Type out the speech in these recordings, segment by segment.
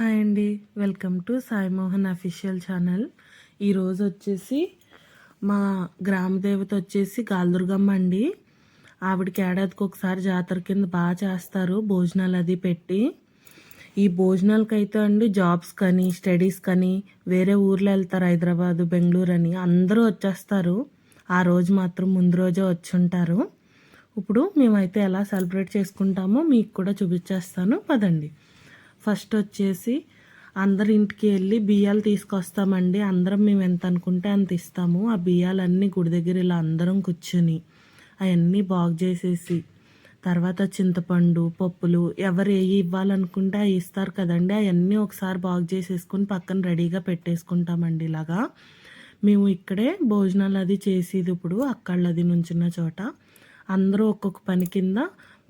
Hi అండి. Welcome to Sai Mohan official channel. ఈరోజు వచ్చేసి మా గ్రామ దేవత వచ్చేసి గాల్దుర్గమ్మ అండి. ఆవిడకి ఏడాదికి ఒకసారి జాతర కింద బాగా చేస్తారు భోజనాలు అది పెట్టి. ఈ భోజనాలకి అయితే అండి జాబ్స్ కానీ స్టడీస్ కానీ వేరే ఊర్లో వెళ్తారు హైదరాబాదు బెంగళూరు అని అందరూ వచ్చేస్తారు. ఆ రోజు మాత్రం ముందు రోజే వచ్చి ఉంటారు ఇప్పుడు మేమైతే ఎలా సెలబ్రేట్ చేసుకుంటామో మీకు కూడా చూపించేస్తాను. పదండి. ఫస్ట్ వచ్చేసి అందరి ఇంటికి వెళ్ళి బియ్యాలు తీసుకొస్తామండి. అందరం మేము ఎంత అనుకుంటే అంత ఇస్తాము. ఆ బియ్యాలన్నీ గుడి దగ్గర ఇలా అందరం కూర్చొని అవన్నీ బాగు చేసేసి తర్వాత చింతపండు పప్పులు ఎవరు ఏ ఇవ్వాలనుకుంటే అవి ఇస్తారు కదండి. అవన్నీ ఒకసారి బాగు చేసేసుకుని పక్కన రెడీగా పెట్టేసుకుంటామండి ఇలాగా. మేము ఇక్కడే భోజనాలు అది చేసేది ఇప్పుడు అక్కళ్ళది నుంచిన చోట. అందరూ ఒక్కొక్క పని కింద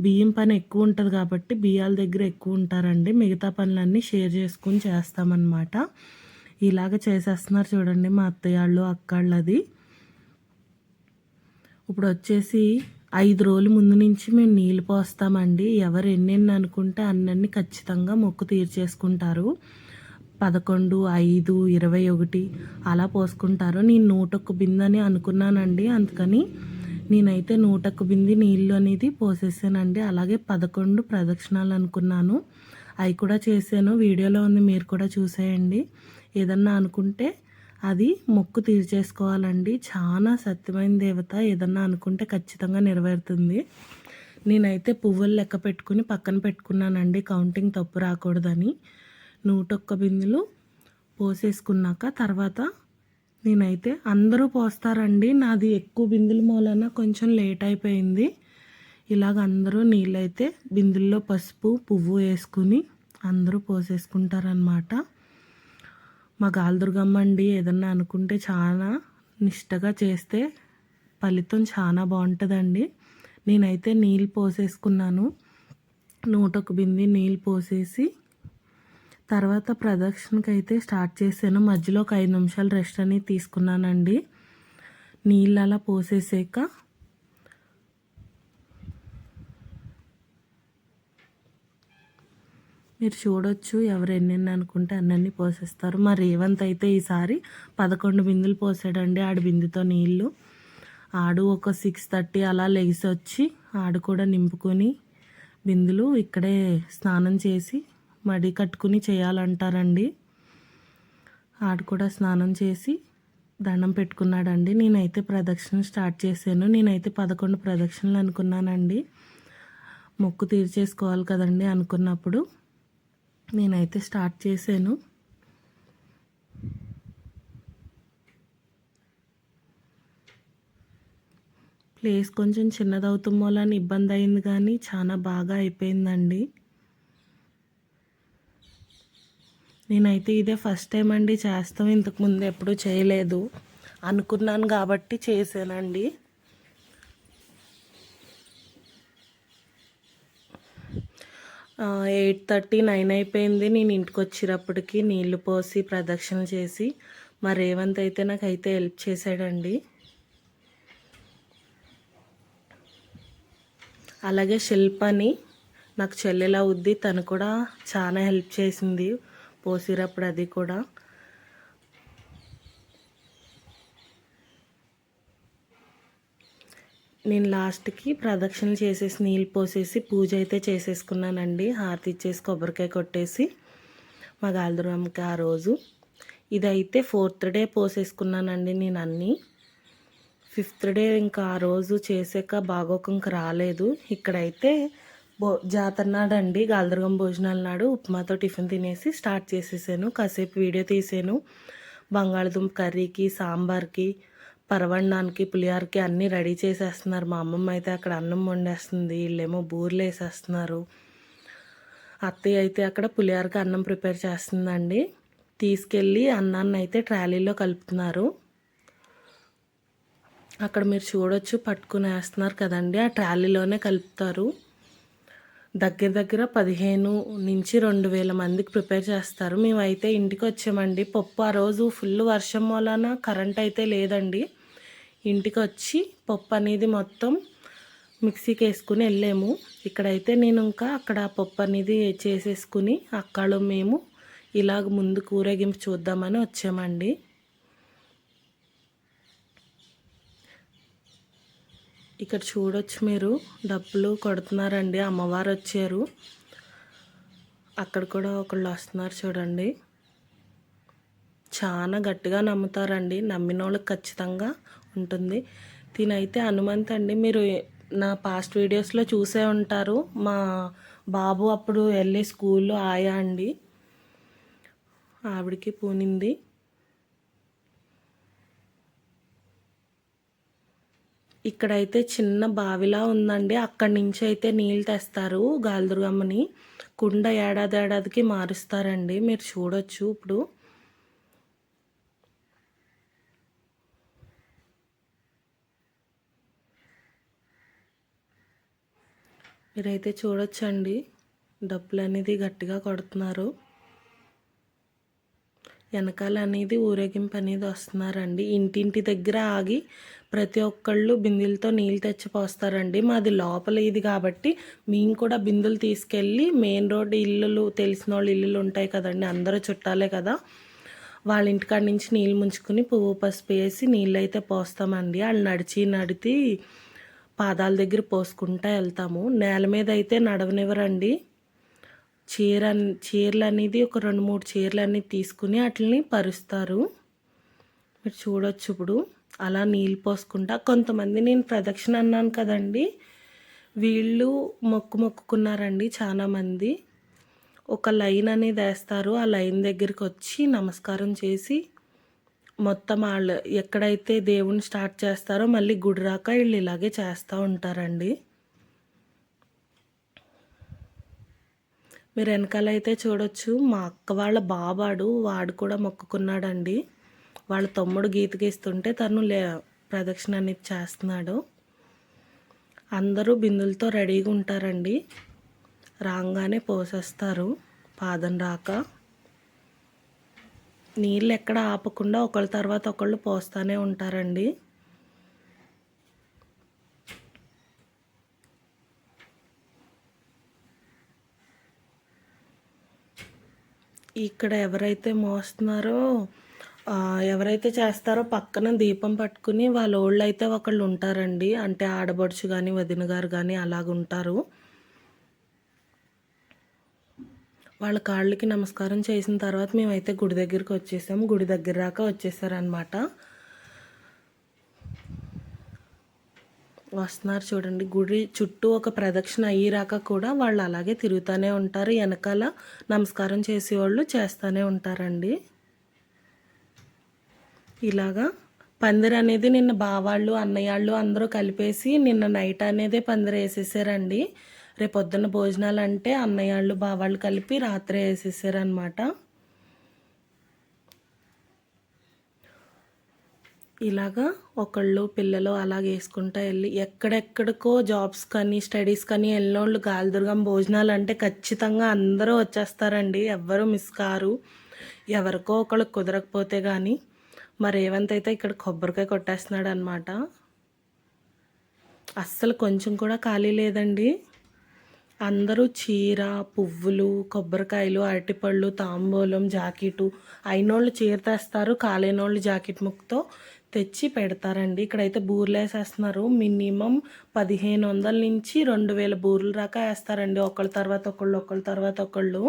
బియ్యం పని ఎక్కువ ఉంటుంది కాబట్టి బియ్యాల దగ్గర ఎక్కువ ఉంటారండి. మిగతా పనులన్నీ షేర్ చేసుకుని చేస్తామన్నమాట. ఇలాగ చేసేస్తున్నారు చూడండి మా అత్తయ్యాళ్ళు అక్కళ్ళది. ఇప్పుడు వచ్చేసి ఐదు రోజుల ముందు నుంచి మేము నీళ్ళు పోస్తామండి. ఎవరు ఎన్నెన్ని అనుకుంటే అన్నీ ఖచ్చితంగా మొక్కు తీర్చేసుకుంటారు. పదకొండు ఐదు ఇరవై ఒకటి అలా పోసుకుంటారు. నేను నూటొక్క బిందని అనుకున్నానండి. అందుకని నేనైతే నూటకు బింది నీళ్ళు అనేది పోసేసానండి. అలాగే పదకొండు ప్రదక్షిణాలు అనుకున్నాను. అవి కూడా చేశాను. వీడియోలో ఉంది. మీరు కూడా చూసేయండి. ఏదన్నా అనుకుంటే అది మొక్కు తీర్చేసుకోవాలండి. చాలా సత్యమైన దేవత ఏదన్నా అనుకుంటే ఖచ్చితంగా నెరవేరుతుంది. నేనైతే పువ్వులు లెక్క పెట్టుకుని పక్కన పెట్టుకున్నానండి. కౌంటింగ్ తప్పు రాకూడదని. నూటొక్క బిందులు పోసేసుకున్నాక తర్వాత నేనైతే అందరూ పోస్తారండి. నాది ఎక్కువ బిందుల మూలన కొంచెం లేట్ అయిపోయింది. ఇలాగ అందరూ నీళ్ళైతే బిందుల్లో పసుపు పువ్వు వేసుకుని అందరూ పోసేసుకుంటారనమాట మా గాలదుర్గమ్మ అండి ఏదన్నా అనుకుంటే చాలా నిష్టగా చేస్తే ఫలితం చాలా బాగుంటుందండి. నేనైతే నీళ్ళు పోసేసుకున్నాను. నూటొక బింది నీళ్ళు పోసేసి తర్వాత ప్రదక్షిణకి అయితే స్టార్ట్ చేశాను. మధ్యలో ఒక ఐదు నిమిషాలు రెస్ట్ అనేది తీసుకున్నానండి. నీళ్ళు అలా పోసేసాక మీరు చూడొచ్చు ఎవరు ఎన్నెన్ని అనుకుంటే అన్నీ పోసేస్తారు. మా రేవంత్ అయితే ఈసారి పదకొండు బిందులు పోసాడండి ఆడు బిందుతో నీళ్ళు. ఆడు ఒక సిక్స్ థర్టీ అలా లెగిసి వచ్చి ఆడు కూడా నింపుకొని బిందులు ఇక్కడే స్నానం చేసి మడి కట్టుకుని చేయాలంటారండి. ఆడు కూడా స్నానం చేసి దండం పెట్టుకున్నాడండి. నేనైతే ప్రదక్షిణ స్టార్ట్ చేశాను. నేనైతే పదకొండు ప్రదక్షిణలు అనుకున్నానండి. మొక్కు తీర్చేసుకోవాలి కదండి అనుకున్నప్పుడు నేనైతే స్టార్ట్ చేశాను. ప్లేస్ కొంచెం చిన్నదవుతుమ్మో అని ఇబ్బంది అయింది కానీ చాలా బాగా అయిపోయిందండి. నేనైతే ఇదే ఫస్ట్ టైం అండి చేస్తాం. ఇంతకుముందు ఎప్పుడూ చేయలేదు. అనుకున్నాను కాబట్టి చేశానండి. ఎయిట్ థర్టీ నైన్ అయిపోయింది. నేను ఇంటికి వచ్చేటప్పటికి నీళ్ళు పోసి ప్రదక్షిణ చేసి మా రేవంత్ అయితే నాకైతే హెల్ప్ చేశాడండి. అలాగే శిల్పని నాకు చెల్లెలా ఉద్ది తను కూడా చాలా హెల్ప్ చేసింది. పోసినప్పుడు అది కూడా. నేను లాస్ట్కి ప్రదక్షిణలు చేసేసి నీళ్ళు పోసేసి పూజ అయితే చేసేసుకున్నానండి. హారతి ఇచ్చేసి కొబ్బరికాయ కొట్టేసి మా గాలిదురమ్మకి ఆ రోజు. ఇదైతే ఫోర్త్ డే పోసేసుకున్నానండి నేను అన్నీ. ఫిఫ్త్ డే ఇంకా ఆ రోజు చేసాక బాగోకంకి రాలేదు. ఇక్కడైతే భో జాతర నాడు అండి గాలదుర్గం భోజనాల నాడు ఉప్మాతో టిఫిన్ తినేసి స్టార్ట్ చేసేసాను. కాసేపు వీడియో తీసాను. బంగాళదుంప కర్రీకి సాంబార్కి పరవన్నానికి పులిహారకి అన్నీ రెడీ చేసేస్తున్నారు. మా అమ్మమ్మ అయితే అక్కడ అన్నం వండేస్తుంది. వీళ్ళేమో బూర్లు వేసేస్తున్నారు. అత్తయ్య అయితే అక్కడ పులిహారకి అన్నం ప్రిపేర్ చేస్తుందండి. తీసుకెళ్ళి అన్నాన్ని అయితే ట్రాలీలో కలుపుతున్నారు. అక్కడ మీరు చూడొచ్చు పట్టుకుని వేస్తున్నారు కదండి. ఆ ట్రాలీలోనే కలుపుతారు. దగ్గర దగ్గర పదిహేను నుంచి రెండు వేల మందికి ప్రిపేర్ చేస్తారు. మేమైతే ఇంటికి వచ్చామండి. పప్పు ఆ రోజు ఫుల్ వర్షం వలన కరెంట్ అయితే లేదండి. ఇంటికి వచ్చి పప్పు అనేది మొత్తం మిక్సీకి వేసుకుని వెళ్ళాము. ఇక్కడైతే నేను ఇంకా అక్కడ పప్పు అనేది చేసేసుకుని అక్కడ మేము ఇలాగ ముందు కూరగింపు చూద్దామని వచ్చామండి. ఇక్కడ చూడొచ్చు మీరు. డబ్బులు కొడుతున్నారండి. అమ్మవారు వచ్చారు. అక్కడ కూడా ఒకళ్ళు వస్తున్నారు చూడండి. చాలా గట్టిగా నమ్ముతారండి. నమ్మిన వాళ్ళకి ఖచ్చితంగా ఉంటుంది. తినైతే హనుమంత్ అండి. మీరు నా పాస్ట్ వీడియోస్లో చూసే ఉంటారు. మా బాబు అప్పుడు వెళ్ళే స్కూల్లో ఆయా అండి. ఆవిడకి పూనింది. ఇక్కడైతే చిన్న బావిలా ఉందండి. అక్కడి నుంచి అయితే నీళ్ళు తెస్తారు గాలిదుర్గమ్మని. కుండ ఏడాది ఏడాదికి మారుస్తారండి. మీరు చూడొచ్చు ఇప్పుడు. మీరైతే చూడొచ్చండి. డబ్బులు అనేది గట్టిగా కొడుతున్నారు. వెనకాల అనేది ఊరేగింపు అనేది వస్తున్నారండి. ఇంటింటి దగ్గర ఆగి ప్రతి ఒక్కళ్ళు బిందెలతో నీళ్ళు తెచ్చి పోస్తారండి. మాది లోపల ఇది కాబట్టి మేము కూడా బిందులు తీసుకెళ్ళి మెయిన్ రోడ్ ఇల్లులు తెలిసిన వాళ్ళు ఇల్లులు ఉంటాయి కదండి అందరూ చుట్టాలే కదా. వాళ్ళ ఇంటికాడ నుంచి నీళ్ళు ముంచుకుని పువ్వు పసుపు వేసి నీళ్ళు అయితే పోస్తామండి. వాళ్ళు నడిచి నడిచి పాదాల దగ్గర పోసుకుంటా వెళ్తాము. నేల మీద అయితే నడవనివ్వరండి. చీర చీరలు అనేది ఒక రెండు మూడు చీరలు అనేది తీసుకుని వాటిని పరుస్తారు. మీరు చూడొచ్చు ఇప్పుడు. అలా నీళ్ళు పోసుకుంటా. కొంతమంది నేను ప్రదక్షిణ అన్నాను కదండి. వీళ్ళు మొక్కు మొక్కుకున్నారండి చాలామంది. ఒక లైన్ అనేది వేస్తారు. ఆ లైన్ దగ్గరికి వచ్చి నమస్కారం చేసి మొత్తం వాళ్ళు ఎక్కడైతే దేవుని స్టార్ట్ చేస్తారో మళ్ళీ గుడి రాక వీళ్ళు ఇలాగే చేస్తూ ఉంటారండి. మీరు వెనకాల అయితే చూడొచ్చు మా అక్క వాళ్ళ బాబాడు వాడు కూడా మొక్కుకున్నాడండి. వాళ్ళ తమ్ముడు గీత గీస్తుంటే తను లే ప్రదక్షిణ అనేది చేస్తున్నాడు. అందరూ బిందులతో రెడీగా ఉంటారండి. రాగానే పోసేస్తారు పాదం రాక. నీళ్ళు ఎక్కడ ఆపకుండా ఒకళ్ళ తర్వాత ఒకళ్ళు పోస్తూనే ఉంటారండి. ఇక్కడ ఎవరైతే మోస్తున్నారో ఎవరైతే చేస్తారో పక్కన దీపం పట్టుకుని వాళ్ళ ఓళ్ళు అయితే ఒకళ్ళు ఉంటారండి. అంటే ఆడబడుచు కానీ వదిన గారు కానీ అలాగుంటారు వాళ్ళ కాళ్ళకి నమస్కారం చేసిన తర్వాత మేమైతే గుడి దగ్గరికి వచ్చేసాము. గుడి దగ్గర దాకా వచ్చేసారనమాట వస్తున్నారు చూడండి. గుడి చుట్టూ ఒక ప్రదక్షిణ అయ్యేరాక కూడా వాళ్ళు అలాగే తిరుగుతూనే ఉంటారు. వెనకాల నమస్కారం చేసేవాళ్ళు చేస్తూనే ఉంటారండి. ఇలాగా పందిరి అనేది నిన్న బావాళ్ళు అన్నయ్యాళ్ళు అందరూ కలిపేసి నిన్న నైట్ అనేదే పందిరి వేసేసారండి. రేపొద్దున భోజనాలు అంటే అన్నయ్యాళ్ళు బావాళ్ళు కలిపి రాత్రే వేసేసారనమాట ఇలాగా ఒకళ్ళు పిల్లలు అలాగ వేసుకుంటా వెళ్ళి ఎక్కడెక్కడికో జాబ్స్ కానీ స్టడీస్ కానీ వెళ్ళినోళ్ళు గాలిదుర్గం భోజనాలు అంటే ఖచ్చితంగా అందరూ వచ్చేస్తారండి. ఎవ్వరూ మిస్ కారు. ఎవరికో ఒకళ్ళు కుదరకపోతే కానీ మరి రేవంత్ అయితే ఇక్కడ కొబ్బరికాయ కొట్టేస్తున్నాడు అనమాట అస్సలు కొంచెం కూడా ఖాళీ లేదండి. అందరూ చీర పువ్వులు కొబ్బరికాయలు అరటిపళ్ళు తాంబూలం జాకెటు అయినోళ్ళు చీర తెస్తారు. కాలేనోళ్ళు జాకెట్ ముక్కతో తెచ్చి పెడతారండి. ఇక్కడైతే బూర్లు వేసేస్తున్నారు. మినిమం పదిహేను వందల నుంచి రెండు వేల బూర్లు దాకా వేస్తారండి. ఒకళ్ళ తర్వాత ఒకళ్ళు ఒకళ్ళ తర్వాత ఒకళ్ళు.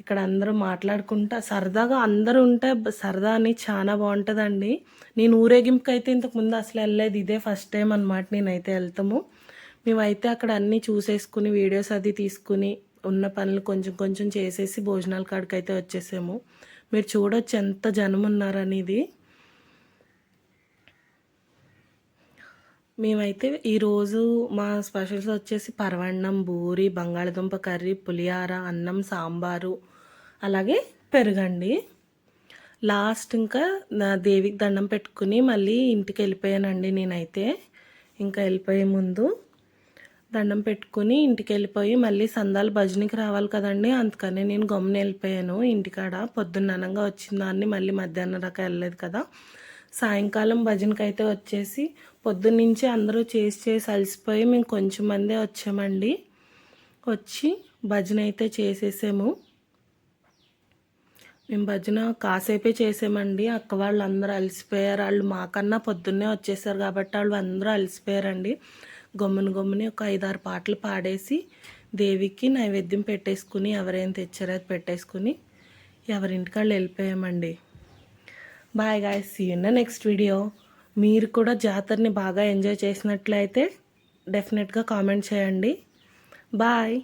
ఇక్కడ అందరూ మాట్లాడుకుంటా సరదాగా అందరూ ఉంటే సరదా అని చాలా బాగుంటుందండి. నేను ఊరేగింపుకి అయితే ఇంతకుముందు అసలు వెళ్ళలేదు. ఇదే ఫస్ట్ టైం అనమాట నేనైతే వెళ్తాము. మేమైతే అక్కడ అన్నీ చూసేసుకుని వీడియోస్ అది తీసుకుని ఉన్న పనులు కొంచెం కొంచెం చేసేసి భోజనాల కాడికి అయితే వచ్చేసాము. మీరు చూడొచ్చు ఎంత జనం ఉన్నారనేది. మేమైతే ఈరోజు మా స్పెషల్స్ వచ్చేసి పరవన్నం బూరి బంగాళదుంప కర్రీ పులిహార అన్నం సాంబారు అలాగే పెరుగండి. లాస్ట్ ఇంకా దేవికి దండం పెట్టుకుని మళ్ళీ ఇంటికి వెళ్ళిపోయానండి నేనైతే. ఇంకా వెళ్ళిపోయే ముందు దండం పెట్టుకుని ఇంటికి వెళ్ళిపోయి మళ్ళీ సందాలు భజనకి రావాలి కదండి అందుకని నేను గమ్మున వెళ్ళిపోయాను. ఇంటికాడ పొద్దున్న అనంగా వచ్చిన దాన్ని మళ్ళీ మధ్యాహ్నం దాకా వెళ్ళలేదు కదా. సాయంకాలం భజనకి అయితే వచ్చేసి పొద్దున్నుంచి అందరూ చేసి చేసి అలసిపోయి మేము కొంచెం మందే వచ్చామండి. వచ్చి భజన అయితే చేసేసాము. మేము భజన కాసేపే చేసామండి. అక్క వాళ్ళు అందరూ అలసిపోయారు. వాళ్ళు మాకన్నా పొద్దున్నే వచ్చేసారు కాబట్టి వాళ్ళు అందరూ అలసిపోయారండి. గమ్మున గమ్ముని ఒక ఐదారు పాటలు పాడేసి దేవికి నైవేద్యం పెట్టేసుకుని ఎవరైనా తెచ్చారో అది పెట్టేసుకుని ఎవరింటికి వాళ్ళు వెళ్ళిపోయామండి. Bye guys see in next video మీరు కూడా జాతరని బాగా ఎంజాయ్ చేసినట్లయితే డెఫినెట్గా కామెంట్ చేయండి. బాయ్